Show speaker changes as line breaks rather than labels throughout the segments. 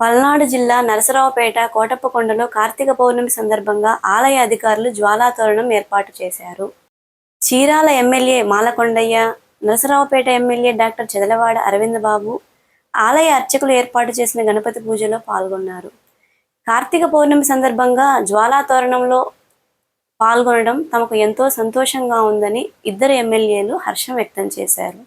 పల్నాడు జిల్లా నరసరావుపేట కోటప్పకొండలో కార్తీక పౌర్ణమి సందర్భంగా ఆలయ అధికారులు జ్వాలా తోరణం ఏర్పాటు చేశారు. Chirala MLA Malakondaiah Narasaraopet MLA doctor Chedalavada Aravind Babu ఆలయ అర్చకులు ఏర్పాటు చేసిన గణపతి పూజలో పాల్గొన్నారు. కార్తీక పౌర్ణమి సందర్భంగా జ్వాలా తోరణంలో పాల్గొనడం తమకు ఎంతో సంతోషంగా ఉందని ఇద్దరు ఎమ్మెల్యేలు హర్షం వ్యక్తం చేశారు.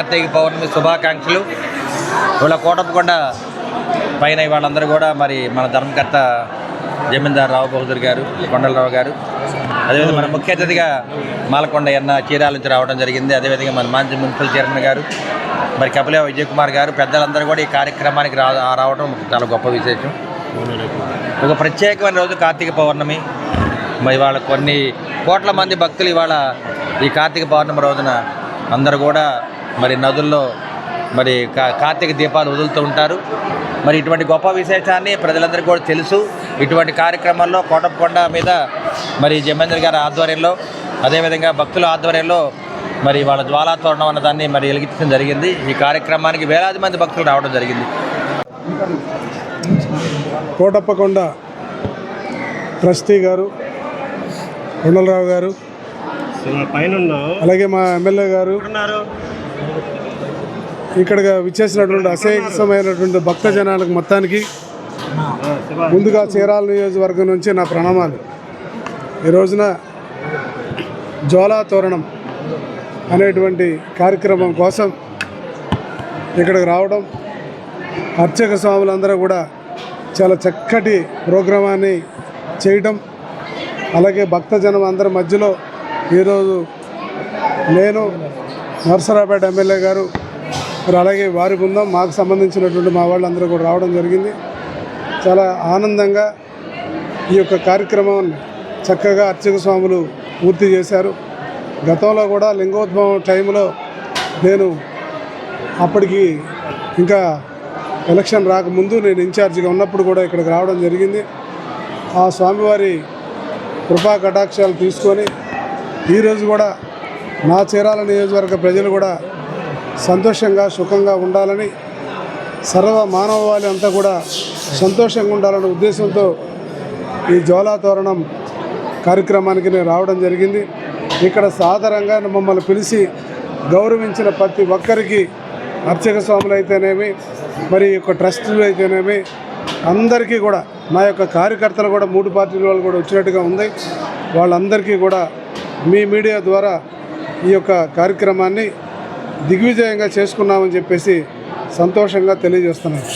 కార్తీక పౌర్ణమి శుభాకాంక్షలు. ఇవాళ కోటప్పకొండ పైన వాళ్ళందరూ కూడా మరి మన ధర్మకర్త జమీందార్ రావు బహదూర్ గారు కొండలరావు గారు. అదేవిధంగా మన ముఖ్య అతిథిగా మాలకొండ ఎన్న చీరాల నుంచి రావడం జరిగింది. అదేవిధంగా మన మాంచి మున్సిపల్ చైర్మన్ గారు మరి కపిలే విజయ్ కుమార్ గారు పెద్దలందరూ కూడా ఈ కార్యక్రమానికి రా రావడం చాలా గొప్ప విశేషం. ఒక ప్రత్యేకమైన రోజు కార్తీక పౌర్ణమి. మరి ఇవాళ కొన్ని కోట్ల మంది భక్తులు ఇవాళ ఈ కార్తీక పౌర్ణమి రోజున అందరూ కూడా మరి నదుల్లో మరి కా- కార్తీక దీపాలు వదులుతూ ఉంటారు. మరి ఇటువంటి గొప్ప విశేషాన్ని ప్రజలందరికీ కూడా తెలుసు. ఇటువంటి కార్యక్రమాల్లో కోటప్పకొండ మీద మరి జమేంద్ర గారి ఆధ్వర్యంలో అదేవిధంగా భక్తుల ఆధ్వర్యంలో మరి వాళ్ళ జ్వాలా తోరణం అన్న దాన్ని మరి వెలిగించడం జరిగింది. ఈ కార్యక్రమానికి వేలాది మంది భక్తులు రావడం జరిగింది.
కోటప్పకొండ ట్రస్టీ గారు కొండలరావు గారు అలాగే మా ఎమ్మెల్యే గారు ఇక్కడ విచ్చేసినటువంటి అసహ్యమైనటువంటి భక్త జనాలకు మొత్తానికి ముందుగా చీరాల నియోజకవర్గం నుంచి నా ప్రణామాలు. ఈ రోజున జ్వాలా తోరణం అనేటువంటి కార్యక్రమం కోసం ఇక్కడికి రావడం అర్చక స్వాములందరూ కూడా చాలా చక్కటి ప్రోగ్రామాన్ని చేయటం అలాగే భక్తజనం అందరి మధ్యలో ఈరోజు నేను నర్సరాపేట ఎమ్మెల్యే గారు మరి అలాగే వారి బృందం మాకు సంబంధించినటువంటి మా వాళ్ళందరూ కూడా రావడం జరిగింది. చాలా ఆనందంగా ఈ యొక్క కార్యక్రమం చక్కగా అర్చక స్వాములు పూర్తి చేశారు. గతంలో కూడా లింగోద్భవం టైంలో నేను అప్పటికి ఇంకా ఎలక్షన్ రాకముందు నేను ఇన్ఛార్జిగా ఉన్నప్పుడు కూడా ఇక్కడికి రావడం జరిగింది. ఆ స్వామివారి కృపా కటాక్షాలు తీసుకొని ఈరోజు కూడా నా చీరాల నియోజకవర్గ ప్రజలు కూడా సంతోషంగా సుఖంగా ఉండాలని సర్వ మానవాళి అంతా కూడా సంతోషంగా ఉండాలనే ఉద్దేశంతో ఈ జోలా తోరణం కార్యక్రమానికి నేను రావడం జరిగింది. ఇక్కడ సాధారణంగా మమ్మల్ని పిలిచి గౌరవించిన ప్రతి ఒక్కరికి అర్చక స్వాములు అయితేనేమి మరి యొక్క ట్రస్టులు అయితేనేమి అందరికీ కూడా నా యొక్క కార్యకర్తలు కూడా మూడు పార్టీల వాళ్ళు కూడా వచ్చినట్టుగా ఉంది. వాళ్ళందరికీ కూడా మీ మీడియా ద్వారా ఈ యొక్క కార్యక్రమాన్ని దిగ్విజయంగా చేసుకున్నామని చెప్పేసి సంతోషంగా తెలియజేస్తున్నాను.